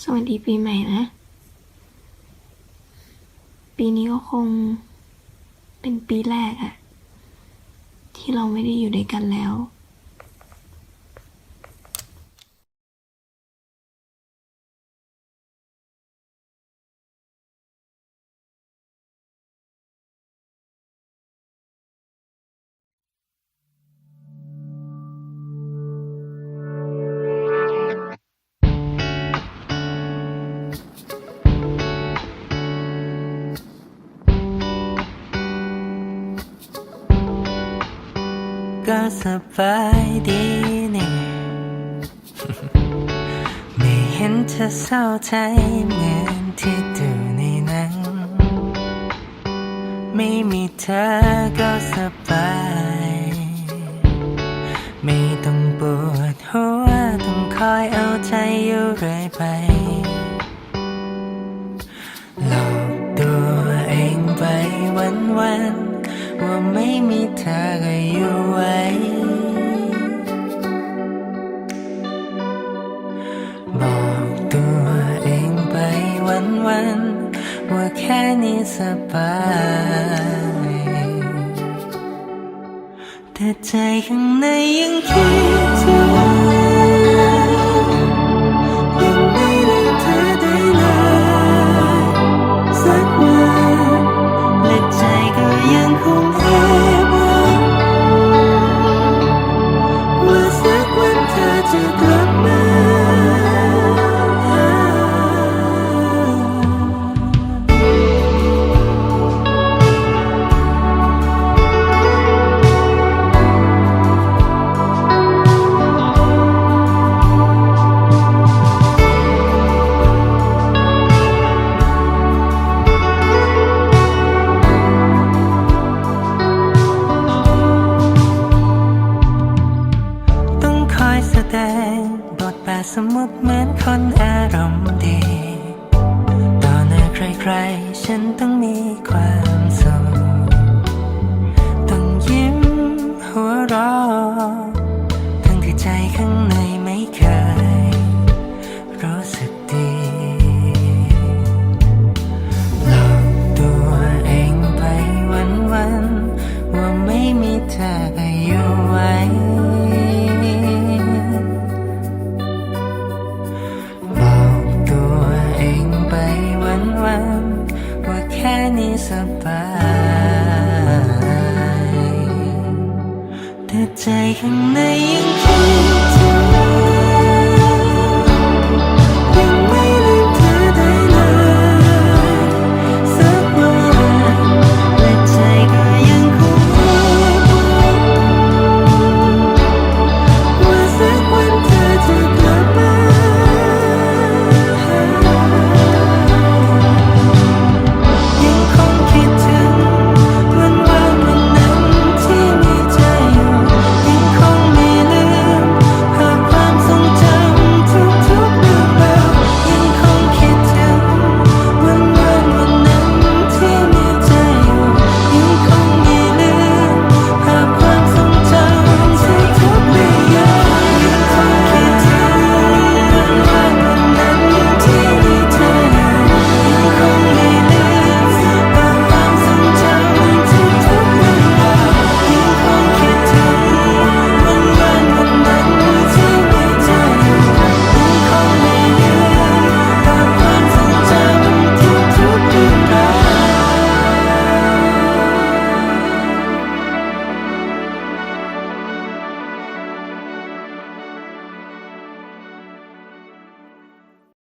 สวัสดีปีใหม่นะ ปีนี้ก็คงเป็นปีแรกอะที่เราไม่ได้อยู่ด้วยกันแล้ว ก็สบายดีนี่ ไม่เห็นเธอเศร้าใจเหมือนที่ดูในหนัง ไม่มีเธอก็สบาย ไม่ต้องปวดหัวต้องคอยเอาใจอยู่เรื่อยไปหลอกตัวเองไปวันวัน ว่าไม่มีเธอก็อยู่ไว้ บอกตัวเองไปวันวันๆว่าแค่นี้สบายแต่ใจข้างในยังคิดถึง แดงบทบาทสมมติเหมือนคนอารมณ์ดี ต่อหน้าใครๆ ฉันต้องมีความ สบาย แต่ใจข้างในยังคิดถึง